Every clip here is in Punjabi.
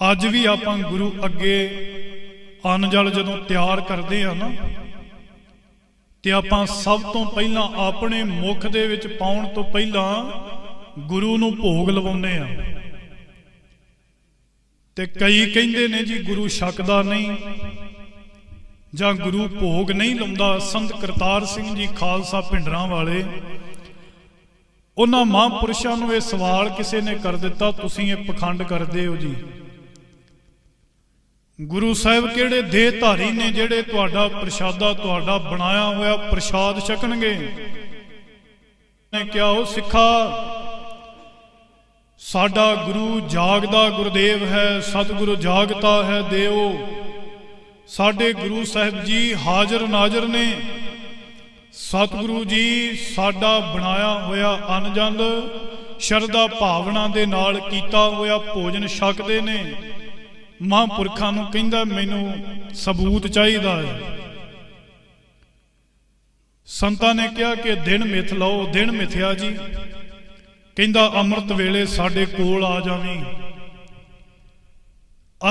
ਅੱਜ ਵੀ ਆਪਾਂ ਗੁਰੂ ਅੱਗੇ ਅੰਨ ਜਲ ਜਦੋਂ ਤਿਆਰ ਕਰਦੇ ਆ ਨਾ, ਤੇ ਆਪਾਂ ਸਭ ਤੋਂ ਪਹਿਲਾਂ ਆਪਣੇ ਮੁਖ ਦੇ ਵਿੱਚ ਪਾਉਣ ਤੋਂ ਪਹਿਲਾਂ ਗੁਰੂ ਨੂੰ ਭੋਗ ਲਵਾਉਂਦੇ ਆ। ਤੇ ਕਈ ਕਹਿੰਦੇ ਨੇ ਜੀ ਗੁਰੂ ਛਕਦਾ ਨਹੀਂ, ਜਾਂ ਗੁਰੂ ਭੋਗ ਨਹੀਂ ਲਾਉਂਦਾ। ਸੰਤ ਕਰਤਾਰ ਸਿੰਘ ਜੀ ਖਾਲਸਾ ਪਿੰਡਰਾਂ ਵਾਲੇ, ਉਹਨਾਂ ਮਹਾਂਪੁਰਸ਼ਾਂ ਨੂੰ ਇਹ ਸਵਾਲ ਕਿਸੇ ਨੇ ਕਰ ਦਿੱਤਾ, ਤੁਸੀਂ ਇਹ ਪਖੰਡ ਕਰਦੇ ਹੋ ਜੀ। ਗੁਰੂ ਸਾਹਿਬ ਕਿਹੜੇ ਦੇਹ ਧਾਰੀ ਨੇ ਜਿਹੜੇ ਤੁਹਾਡਾ ਪ੍ਰਸ਼ਾਦਾ ਤੁਹਾਡਾ ਬਣਾਇਆ ਹੋਇਆ ਪ੍ਰਸ਼ਾਦ ਛਕਣਗੇ? ਨੇ ਕਿਹਾ, ਉਹ ਸਿੱਖਾ, ਸਾਡਾ ਗੁਰੂ ਜਾਗਦਾ ਗੁਰਦੇਵ ਹੈ, ਸਤਿਗੁਰੂ ਜਾਗਤਾ ਹੈ, ਦੇਵੋ। ਸਾਡੇ ਗੁਰੂ ਸਾਹਿਬ ਜੀ ਹਾਜ਼ਰ ਨਾਜ਼ਰ ਨੇ। ਸਤਿਗੁਰੂ ਜੀ ਸਾਡਾ ਬਣਾਇਆ ਹੋਇਆ ਅਨਜੰਦ, ਸ਼ਰਧਾ ਭਾਵਨਾ ਦੇ ਨਾਲ ਕੀਤਾ ਹੋਇਆ ਭੋਜਨ ਛਕਦੇ ਨੇ। ਮਹਾਂਪੁਰਖਾਂ ਨੂੰ ਕਹਿੰਦਾ, ਮੈਨੂੰ ਸਬੂਤ ਚਾਹੀਦਾ ਹੈ। ਸੰਤਾਂ ਨੇ ਕਿਹਾ ਕਿ ਦਿਨ ਮਿਥ ਲਓ, ਦਿਨ ਮਿਥਿਆ ਜੀ। ਕਹਿੰਦਾ, ਅੰਮ੍ਰਿਤ ਵੇਲੇ ਸਾਡੇ ਕੋਲ ਆ ਜਾਵੀਂ।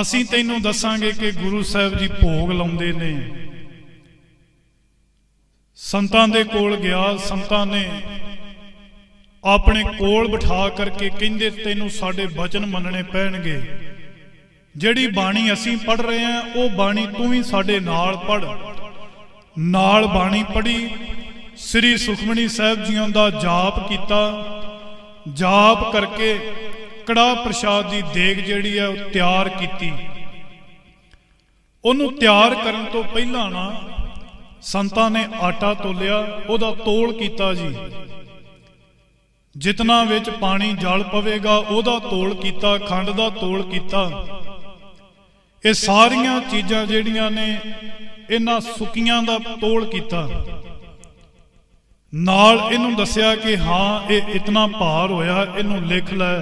ਅਸੀਂ ਤੈਨੂੰ ਦੱਸਾਂਗੇ ਕਿ ਗੁਰੂ ਸਾਹਿਬ ਜੀ ਭੋਗ ਲਾਉਂਦੇ ਨੇ। ਸੰਤਾਂ ਦੇ ਕੋਲ ਗਿਆ, ਸੰਤਾਂ ਨੇ ਆਪਣੇ ਕੋਲ ਬਿਠਾ ਕਰਕੇ ਕਹਿੰਦੇ, ਤੈਨੂੰ ਸਾਡੇ ਬਚਨ ਮੰਨਣੇ ਪੈਣਗੇ। ਜਿਹੜੀ ਬਾਣੀ ਅਸੀਂ ਪੜ ਰਹੇ ਹਾਂ, ਉਹ ਬਾਣੀ ਤੂੰ ਵੀ ਸਾਡੇ ਨਾਲ ਪੜ ਨਾਲ ਬਾਣੀ ਪੜੀ ਸ੍ਰੀ ਸੁਖਮਨੀ ਸਾਹਿਬ ਜੀਆਂ ਦਾ ਜਾਪ ਕੀਤਾ। ਜਾਪ ਕਰਕੇ ਕੜਾ ਪ੍ਰਸ਼ਾਦ ਦੀ ਦੇਗ ਜਿਹੜੀ ਹੈ, ਉਹ ਤਿਆਰ ਕੀਤੀ। ਉਹਨੂੰ ਤਿਆਰ ਕਰਨ ਤੋਂ ਪਹਿਲਾਂ ਨਾ ਸੰਤਾਂ ਨੇ ਆਟਾ ਤੋਲਿਆ, ਉਹਦਾ ਤੋਲ ਕੀਤਾ ਜੀ। ਜਿਤਨਾ ਵਿੱਚ ਪਾਣੀ ਜਲ ਪਵੇਗਾ, ਉਹਦਾ ਤੋਲ ਕੀਤਾ, ਖੰਡ ਦਾ ਤੋਲ ਕੀਤਾ। ਇਹ ਸਾਰੀਆਂ ਚੀਜ਼ਾਂ ਜਿਹੜੀਆਂ ਨੇ ਇਹਨਾਂ ਸੁੱਕੀਆਂ ਦਾ ਤੋਲ ਕੀਤਾ। ਨਾਲ ਇਹਨੂੰ ਦੱਸਿਆ ਕਿ ਹਾਂ, ਇਹ ਇਤਨਾ ਭਾਰ ਹੋਇਆ, ਇਹਨੂੰ ਲਿਖ ਲੈ।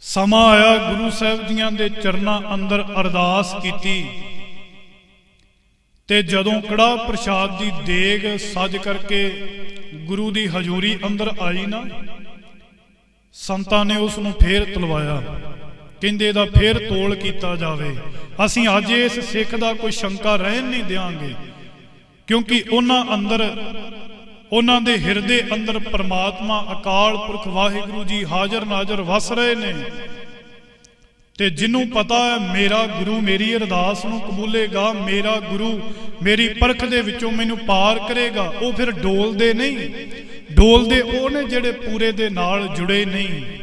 ਸਮਾਂ ਆਇਆ ਗੁਰੂ ਸਾਹਿਬ ਜੀਆਂ ਦੇ ਚਰਨਾਂ ਅੰਦਰ ਅਰਦਾਸ ਕੀਤੀ। ਤੇ ਜਦੋਂ ਕੜਾ ਪ੍ਰਸ਼ਾਦ ਦੀ ਦੇਗ ਸੱਜ ਕਰਕੇ ਗੁਰੂ ਦੀ ਹਜ਼ੂਰੀ ਅੰਦਰ ਆਈ ਨਾ, ਸੰਤਾਂ ਨੇ ਉਸ ਨੂੰ ਫੇਰ ਤਲਵਾਇਆ। ਕਹਿੰਦੇ ਦਾ ਫੇਰ ਤੋਲ ਕੀਤਾ ਜਾਵੇ। ਅਸੀਂ ਅੱਜ ਇਸ ਸਿੱਖ ਦਾ ਕੋਈ ਸ਼ੰਕਾ ਰਹਿਣ ਨਹੀਂ ਦੇਵਾਂਗੇ ਕਿਉਂਕਿ ਉਹਨਾਂ ਅੰਦਰ, ਉਹਨਾਂ ਦੇ ਹਿਰਦੇ ਅੰਦਰ ਪਰਮਾਤਮਾ ਅਕਾਲ ਪੁਰਖ ਵਾਹਿਗੁਰੂ ਜੀ ਹਾਜ਼ਰ ਨਾਜ਼ਰ ਵਸ ਰਹੇ ਨੇ। ਤੇ ਜਿਹਨੂੰ ਪਤਾ ਹੈ, ਮੇਰਾ ਗੁਰੂ ਮੇਰੀ ਅਰਦਾਸ ਨੂੰ ਕਬੂਲੇਗਾ, ਮੇਰਾ ਗੁਰੂ ਮੇਰੀ ਪਰਖ ਦੇ ਵਿੱਚੋਂ ਮੈਨੂੰ ਪਾਰ ਕਰੇਗਾ, ਉਹ ਫਿਰ ਡੋਲਦੇ ਨਹੀਂ। ਡੋਲਦੇ ਉਹ ਨੇ ਜਿਹੜੇ ਪੂਰੇ ਦੇ ਨਾਲ ਜੁੜੇ ਨਹੀਂ।